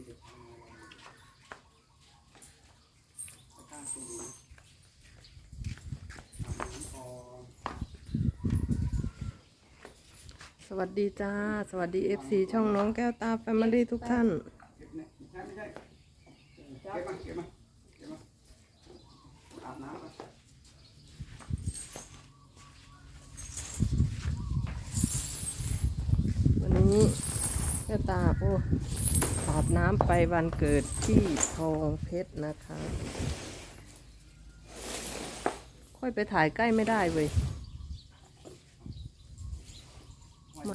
สวัสดีจ้า สวัสดีเอฟซีช่องน้องแก้วตาแฟมิลี่ทุกท่าน วันนี้แก้วตาโอ้ น้ำไปวันเกิดที่ทองเพชรนะคะ ค่อยไปถ่ายใกล้ไม่ได้เว้ยม,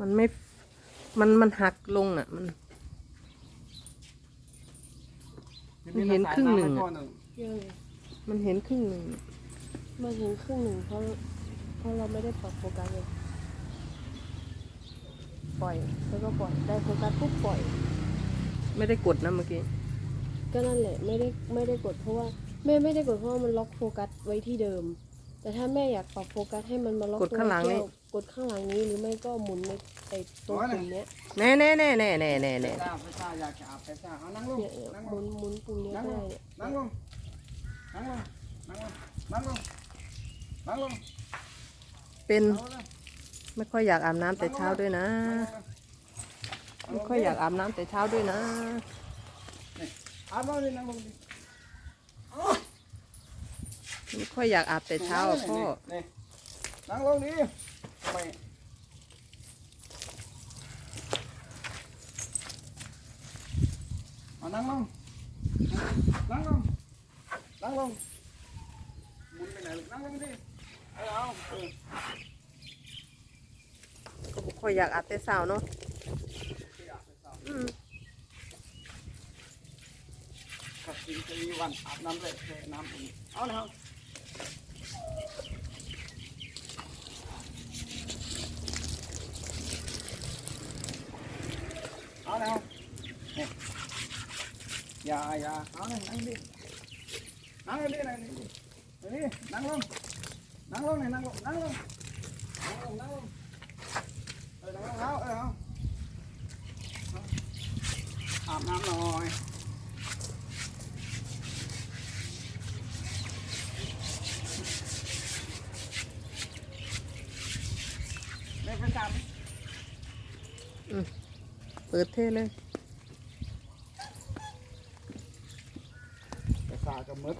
มันไม่ มันมันหักลงอะ มัน มันเห็นครึ่งหนึ่งอะเยอะเลยมันเห็นครึ่งหนึ่ง มาเห็นครึ่งหนึ่งเพราะเพราะเราไม่ได้ปรับโฟกัสเลย ปล่อย แล้วก็ปล่อย ได้โฟกัสปุ๊บปล่อย ไม่ได้กดนะเมื่อกี้ ก็นั่นแหละ ไม่ได้ไม่ได้กดเพราะว่าแม่ไม่ได้กดเพราะว่ามันล็อกโฟกัสไว้ที่เดิม แต่ถ้าแม่อยากปรับโฟกัสให้มันมาล็อกกดข้างหลังนี่ ตัวแก้วกดข้างหลังนี้หรือไม่ก็หมุนในไอ้ตัวปุ่มเนี้ยแน่แน่แน่แน่แน่แน่ไปแน่ ซ่าไปซ่าอยากจะอาบไปซ่าเอานั่งลงเนี่ยเนี่ยนั่งหลมุงนหมุนปุ่มเนี้ยนั่งก็ลได้งเนี่ยนั่งลงนั่งลงนั่งลงนั่งลงนั่งลงเป็นเอาละ ไม่ค่อยอยากอาบน้ำแต่เช้าด้วยนะ ไม่ค่อยอยากอาบน้ำแต่เช้าด้วยนะอาบน้ำดินั่งลงดิไม่ค่อยอยากอาบแต่เช้าอะพ่อนี่นั่งลงดิไม่เอานั่งลงนั่งลงนั่งลงหมุนไปไหนลูกนั่งลงดิเออเอา ออก็บ่ค่อยอยากอาบแต่เช้าเนาะที่อาบไปซ่าอืมกับกินจะมีวันอาบน้ำเลยเทน้ำอุ่นเอาเลยครับเอาเลยครับเนี่ยอย่าอย่าเอาเลยนั่งดินั่งดินั่งดินั่งดินั่งลงนั่งลงเนี่ยนั่งลงนั่งลงนั่งลงนั่งลง เอาเอาเอาอาบน้ำหน่อยไม่ประจเปิดเท่เลยำแต่สากับมด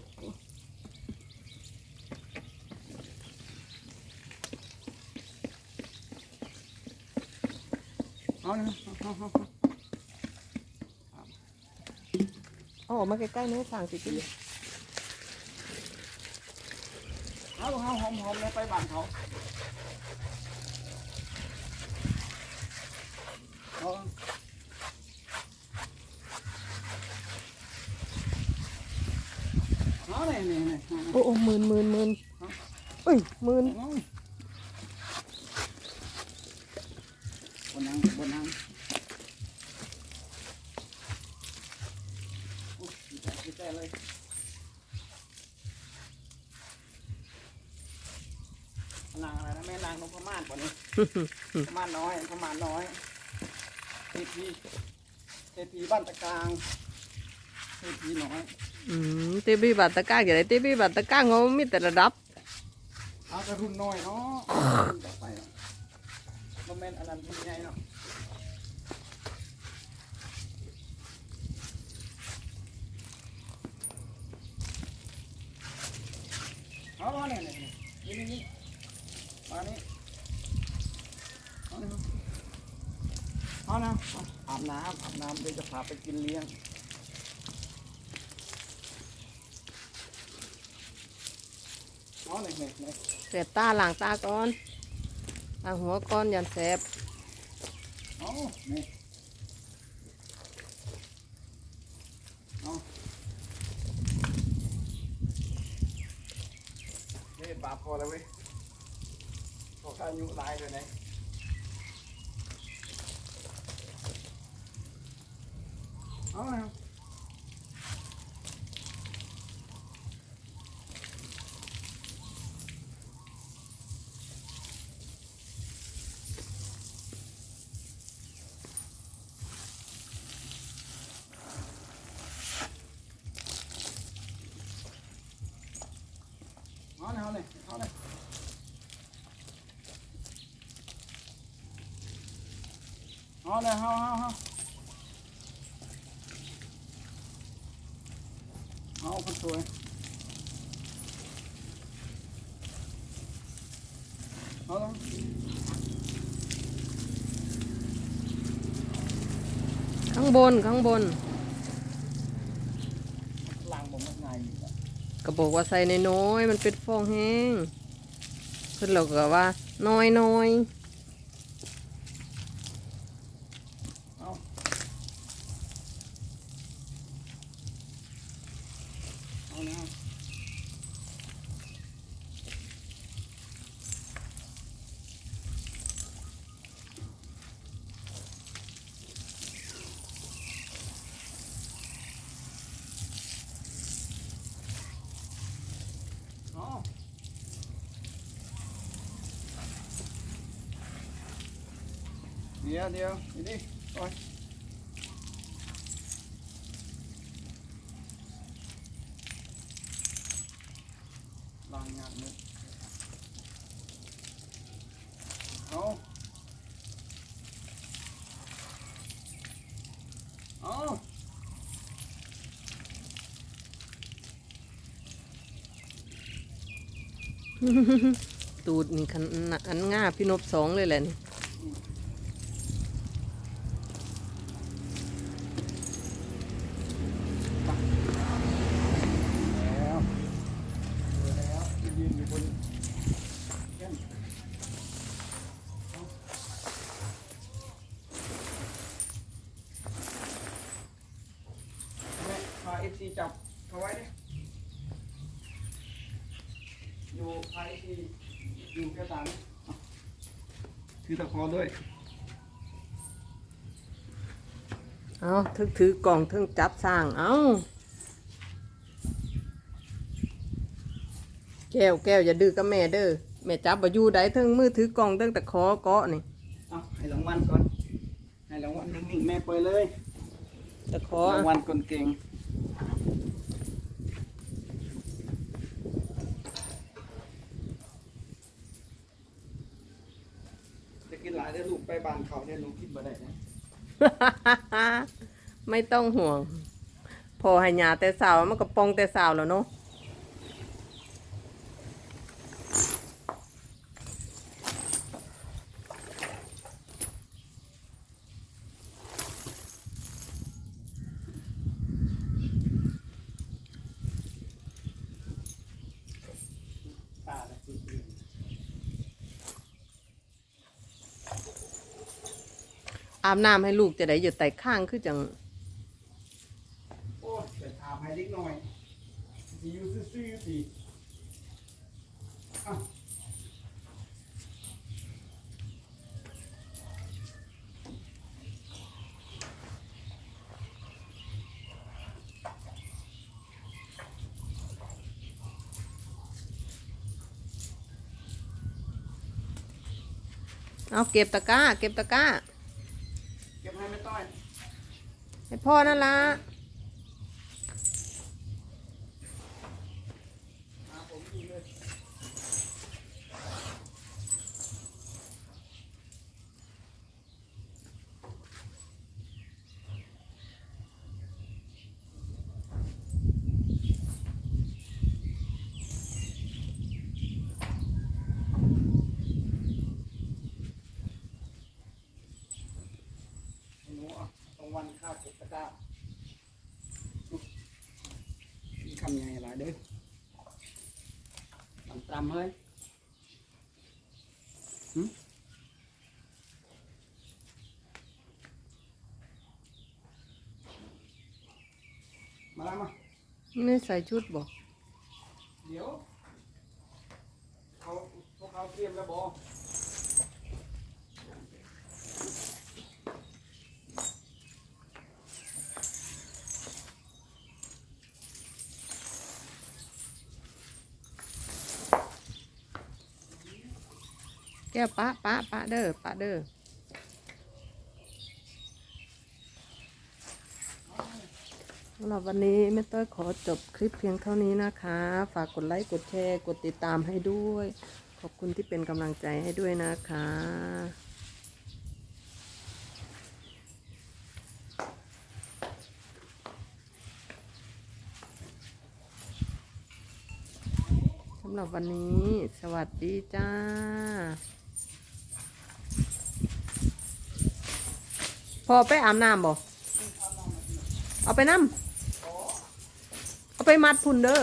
เอาเอาเอาเอกมาใกล้ๆนี่สั่งสิพี่เอาเอาหอมๆเลยไปบ้านเขาเอาเอาเนี่ยเนี่ยเนี่ยโอ้โหมื่นหมื่นหมื่นเอ้ยหมื่น เอา บนนังบนนังโอ้ยดีใจดีใจเลยนางอะไรนะแม่นางนพมาศป่ะนี่พม่านน้อยพม่านน้อยเทพีเทพีบ้านตะกางเทพีน้อยอืมตีบีบัตตะก้างอย่างไรตีบีบัตตะก้างเขามีแต่ระดับเอากระรุ่นน้อยเนาะต่อไป เนาะบ่แม่นอันนั้นมันใหญ่เนาะเอาเนี่ยเนี่ยเนี่ยนี่นี่มานี่เอาเนี่ยเอานะอาบน้ำอาบน้ำเดี๋ยวจะพาไปกินเลี้ยงเอาเนี่ยเนี่ยเนี่ยตาหลังตาก่อน ล้าหัวก่อนยันแสบเอานี่เอาเฮ้ยบาพอแล้วเว้ยพอข้ายุลายเลยนะเอาแล้ว เอาเลยเอาเลยเอาเลยเอาเอาเอา เอาคนสวยเอาเลยข้างบนข้างบนล้างบ่มันง่ายอยู่อะ ก็บอกว่าใส่น้อยๆมันเป็นฟองแห้งเพิ่นเราก็ว่าน้อยน้อย เอาเอาแล้ว อ๋อ เดี๋ยวเดี๋ยวนี่โอ้ยลางงานเลยเอาเอาตูดนี่คันอันง่าพี่นบสองเลยแหละนี่ จับเขาไว้ดิอยู่พาเอฟซีอยู่แค่สามเอาถือตะขอด้วย เอาทึกถือกล่องทึงจับสร้าง เอาแก้วแก้วอย่าดื้อกับแม่เด้อ แม่จับบ่อยู่ได้ทึงมือถือกล่องตั้งแต่คอเกาะนี่ เอาให้รางวัลก่อน ให้รางวัลนิ่งๆแม่เปิดเลย ตะขอรางวัลคนเก่ง จะกินหลาย ได้ลูกไปบ้านเขาเนี่ยหนูกินบ่ได้นะไม่ต้องห่วง พอให้ยาแต่สาวมันก็ปองแต่สาวแล้วเนาะ อาบน้ำให้ลูกจะได้อยู่ไต่ข้างคือจังโอ้ยจะถามให้เล็กหน่อยสิอยู่ซื่อๆสิอะเอาเก็บตะกร้า เก็บตะกร้า เก็บให้ไม่ต้อย ให้พ่อนั่นละ หาผมกินเลย หนูอะตรง วันข้าวกุกตะกร้ามีคำยังไงหลายเด้อตำตำเฮ้ยหึมาแล้วมาไม่ใส่ชุดบอก เดี๋ยวเขาพวกเขาเตรียมแล้วบอแก้วปะปะปะเด้อปะเด้อสำหรับวันนี้แม่ต้อยขอจบคลิปเพียงเท่านี้นะคะ ฝากกดไลค์กดแชร์กดติดตามให้ด้วย ขอบคุณที่เป็นกำลังใจให้ด้วยนะคะสำหรับวันนี้ สวัสดีจ้า พอไปอาบน้ำบ่เอาไปน้ำเอาไปมัดพุ่นเด้อ